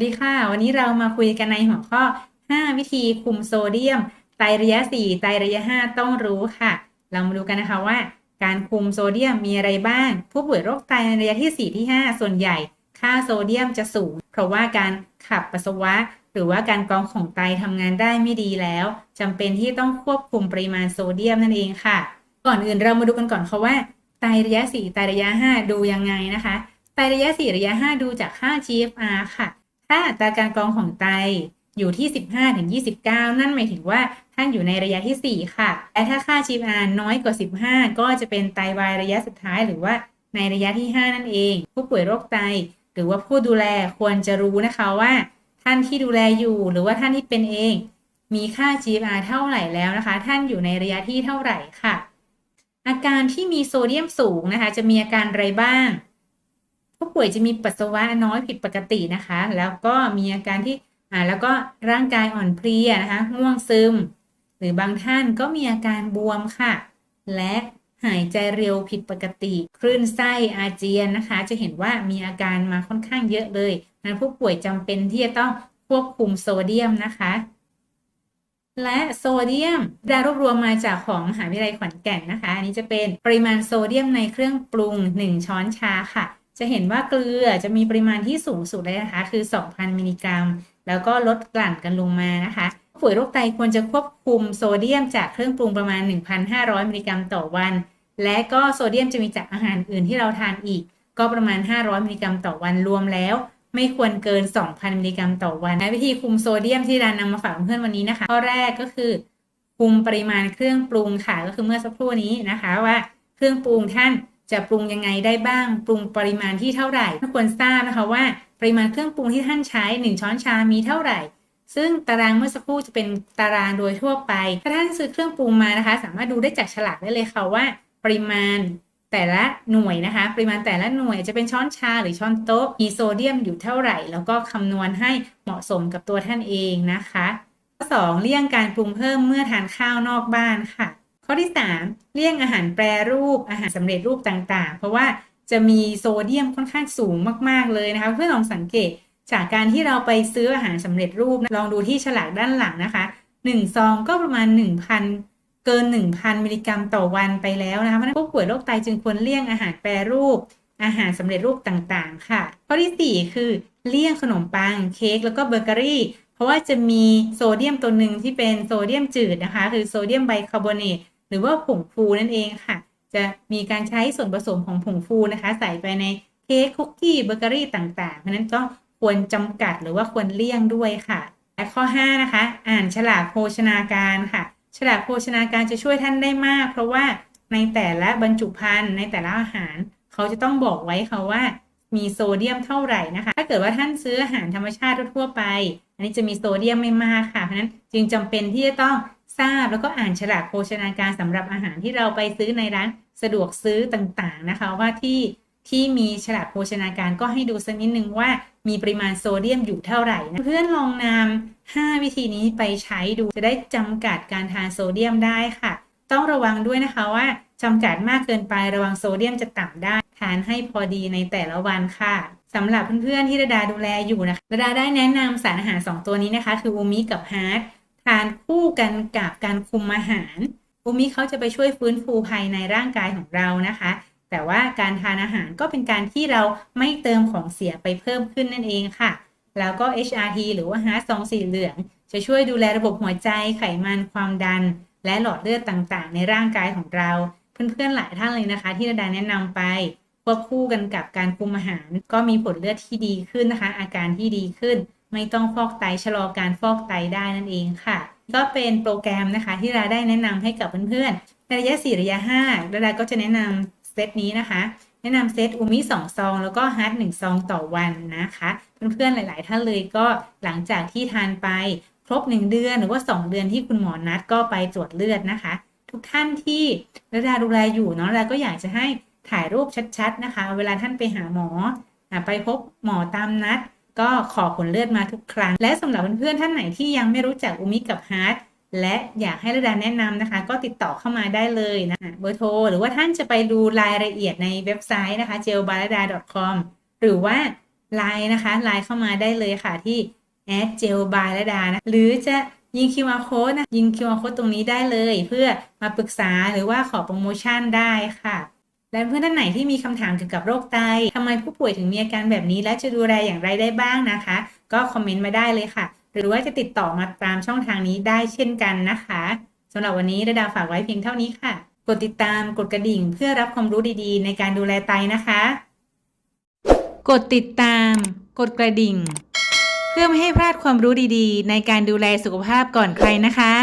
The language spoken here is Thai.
สวัสดีค่ะ วันนี้เรามาคุยกันในหัวข้อ 5 วิธีคุมโซเดียม ไตรระยะ 4 ไตรระยะ 5 ต้องรู้ค่ะ เรามาดูกันนะคะว่า การคุมโซเดียมมีอะไรบ้าง ผู้ป่วยโรคไตในระยะที่ 4 ที่ 5 ส่วนใหญ่ ค่าโซเดียมจะสูง เพราะว่าการขับปัสสาวะ หรือว่าการกรองของไตทำงานได้ไม่ดีแล้วจำเป็นที่ต้องควบคุมปริมาณโซเดียมนั่นเองค่ะ ก่อนอื่นเรามาดูกันก่อนค่ะว่า ไตระยะ 4 ไตรระยะ 5 ดูยังไงนะคะ ไตระยะ 4 ระยะ 5 ดูจากค่า GFR ค่ะ ถ้าอัตราการกรองของไตอยู่ที่ 15-29 นั่นหมายถึงว่าท่านอยู่ในระยะที่ 4 ค่ะแต่ถ้าค่า GFR น้อยกว่า 15 ก็จะเป็นไตวายระยะสุดท้าย หรือว่าในระยะที่ 5 นั่นเอง ผู้ป่วยโรคไต หรือว่าผู้ดูแลควรจะรู้นะคะว่า ท่านที่ดูแลอยู่ หรือว่าท่านที่เป็นเอง มีค่า GFR เท่าไหร่แล้วนะคะ ท่านอยู่ในระยะที่เท่าไหร่ค่ะ อาการที่มีโซเดียมสูงนะคะ จะมีอาการอะไรบ้าง ผู้ป่วยจะมีปัสสาวะน้อยผิดปกตินะคะ แล้วก็มีอาการที่อ่าแล้วก็ร่างกายอ่อนเพลียนะคะง่วงซึม หรือบางท่านก็มีอาการบวมค่ะ และหายใจเร็วผิดปกติคลื่นไส้อาเจียนนะคะ จะเห็นว่ามีอาการมาค่อนข้างเยอะเลยนั้นผู้ป่วยจำเป็นที่จะต้องควบคุมโซเดียมนะคะ และโซเดียมได้รวบรวมมาจากของมหาวิทยาลัยขอนแก่นนะคะ อันนี้จะเป็นปริมาณโซเดียมในเครื่องปรุง 1 ช้อนชาค่ะ จะเห็นว่าเกลือจะมีปริมาณที่สูงสุดเลยนะคะ คือ 2,000 มิลลิกรัม แล้วก็ลดกลั่นกันลงมานะคะผู้ป่วยโรคไตควรจะควบคุมโซเดียมจากเครื่องปรุงประมาณ 1,500 มิลลิกรัมต่อวัน และก็โซเดียมจะมีจากอาหารอื่นที่เราทานอีก ก็ประมาณ 500 มิลลิกรัมต่อวันรวมแล้วไม่ควรเกิน 2,000 มิลลิกรัมต่อวันและวิธีคุมโซเดียมที่ดานนำมาฝากเพื่อนวันนี้นะคะ ข้อแรกก็คือ คุมปริมาณเครื่องปรุงค่ะ ก็คือเมื่อสักครู่นี้นะคะว่า เครื่องปรุงท่าน จะปรุงยังไงได้บ้าง ปรุงปริมาณที่เท่าไหร่ท่านควรทราบนะคะว่า ปริมาณเครื่องปรุงที่ท่านใช้ 1 ช้อนชามีเท่าไหร่ ซึ่งตารางเมื่อสักครู่จะเป็นตารางโดยทั่วไป ถ้าท่านซื้อเครื่องปรุงมานะคะ สามารถดูได้จากฉลากได้เลยค่ะว่า ปริมาณแต่ละหน่วยนะคะ ปริมาณแต่ละหน่วยจะเป็นช้อนชาหรือช้อนโต๊ะมีโซเดียมอยู่เท่าไหร่ แล้วก็คำนวณให้เหมาะสมกับตัวท่านเองนะคะข้อ2เลี่ยงการปรุงเพิ่มเมื่อทานข้าวนอกบ้านค่ะ ข้อที่ 3 เลี่ยงอาหารแปรรูปอาหารสำเร็จรูปต่างๆ เพราะว่าจะมีโซเดียมค่อนข้างสูงมาก ๆ เลยนะคะ เพื่อลองสังเกตจากการที่เราไปซื้ออาหารสำเร็จรูปลองดูที่ฉลากด้านหลังนะคะ1ซองก็ประมาณ 1,000 เกิน 1,000 มิลลิกรัมต่อวันไปแล้วนะคะเพราะนั้นผู้ป่วยโรคไตจึงควรเลี่ยงอาหารแปรรูป อาหารสำเร็จรูปต่างๆ ค่ะ ข้อที่ 4 คือเลี่ยงขนมปังเค้กแล้วก็เบเกอรี่เพราะว่าจะมีโซเดียมตัวหนึ่งที่เป็นโซเดียมจืดนะคะ คือโซเดียมไบคาร์บอเนต หรือว่าผงฟูนั่นเองค่ะ จะมีการใช้ส่วนผสมของผงฟูนะคะ ใส่ไปในเค้กคุกกี้เบเกอรี่ต่างๆ เพราะนั้นก็ควรจำกัดหรือว่าควรเลี่ยงด้วยค่ะและข้อ 5 นะคะ อ่านฉลากโภชนาการค่ะ ฉลากโภชนาการจะช่วยท่านได้มาก เพราะว่าในแต่ละบรรจุภัณฑ์ในแต่ละอาหาร เขาจะต้องบอกไว้ค่ะว่ามีโซเดียมเท่าไหร่นะคะ ถ้าเกิดว่าท่านซื้ออาหารธรรมชาติทั่วไป อันนี้จะมีโซเดียมไม่มากค่ะ เพราะนั้นจึงจำเป็นที่จะต้อง ทราบแล้วก็อ่านฉลากโภชนาการสำหรับอาหารที่เราไปซื้อในร้านสะดวกซื้อต่างๆนะคะ ว่าที่ที่มีฉลากโภชนาการก็ให้ดูสักนิดนึงว่ามีปริมาณโซเดียมอยู่เท่าไหร่นะเพื่อนลองนำ5 วิธีนี้ไปใช้ดูจะได้จำกัดการทานโซเดียมได้ค่ะ ต้องระวังด้วยนะคะว่าจำกัดมากเกินไประวังโซเดียมจะต่ำได้ทานให้พอดีในแต่ละวันค่ะสำหรับเพื่อนๆที่ระดาดูแลอยู่นะคะระดาได้แนะนำสารอาหาร 2 ตัวนี้นะคะ คืออูมิกับฮาร์ดานคู่กันกับการคุมอาหารอูมิเขาจะไปช่วยฟื้นฟูภายในร่างกายของเรานะคะ แต่ว่าการทานอาหารก็เป็นการที่เราไม่เติมของเสียไปเพิ่มขึ้นนั่นเองค่ะ แล้วก็ HRT หรือว่าฮาร์ดซองสีเหลือง จะช่วยดูแลระบบหัวใจไขมันความดัน และหลอดเลือดต่างๆ ในร่างกายของเรา เพื่อนๆหลายท่านเลยนะคะ ที่ระดาแนะนำไปควบคู่กันกับการคุมอาหาร ก็มีผลเลือดที่ดีขึ้นนะคะ อาการที่ดีขึ้น ไม่ต้องฟอกไตชะลอการฟอกไตได้นั่นเองค่ะ ก็เป็นโปรแกรมนะคะที่เราได้แนะนำให้กับเพื่อนๆในระยะ 4 ระยะ5ระดาก็จะแนะนำเซตนี้นะคะ แนะนำเซตอูมิ2ซอง แล้วก็ฮาร์ด1ซองต่อวันนะคะ เพื่อนๆหลายๆท่านเลยก็หลังจากที่ทานไปครบ 1 เดือนหรือว่า 2 เดือนที่คุณหมอนัดก็ไปตรวจเลือดนะคะ ทุกท่านที่ระดาดูแลอยู่เนาะระดาก็อยากจะให้ถ่ายรูปชัดๆนะคะ เวลาท่านไปหาหมอไปพบหมอตามนัด ก็ขอผลเลือดมาทุกครั้ง และสำหรับเพื่อนๆท่านไหนที่ยังไม่รู้จักอูมิกับฮาร์ดและอยากให้ระดาแนะนำนะคะ ก็ติดต่อเข้ามาได้เลยนะเบอร์โทร หรือว่าท่านจะไปดูรายละเอียดในเว็บไซต์นะคะ gelbalada.com หรือว่าไลน์นะคะไลน์เข้ามาได้เลยค่ะที่ a d g e l by ละดานะหรือจะยิง QR code นะยิง QR code ตรงนี้ได้เลย เพื่อมาปรึกษาหรือว่าขอโปรโมชั่นได้ค่ะ และเพื่อนท่านไหนที่มีคำถามเกี่ยวกับโรคไตทำไมผู้ป่วยถึงมีอาการแบบนี้ และจะดูแลอย่างไรได้บ้างนะคะ ก็คอมเมนต์มาได้เลยค่ะ หรือว่าจะติดต่อมาตามช่องทางนี้ได้เช่นกันนะคะสำหรับวันนี้ระดาฝากไว้เพียงเท่านี้ค่ะ กดติดตามกดกระดิ่งเพื่อรับความรู้ดีๆ ในการดูแลไตนะคะ กดติดตาม กดกระดิ่ง เพื่อไม่ให้พลาดความรู้ดีๆ ในการดูแลสุขภาพก่อนใครนะคะ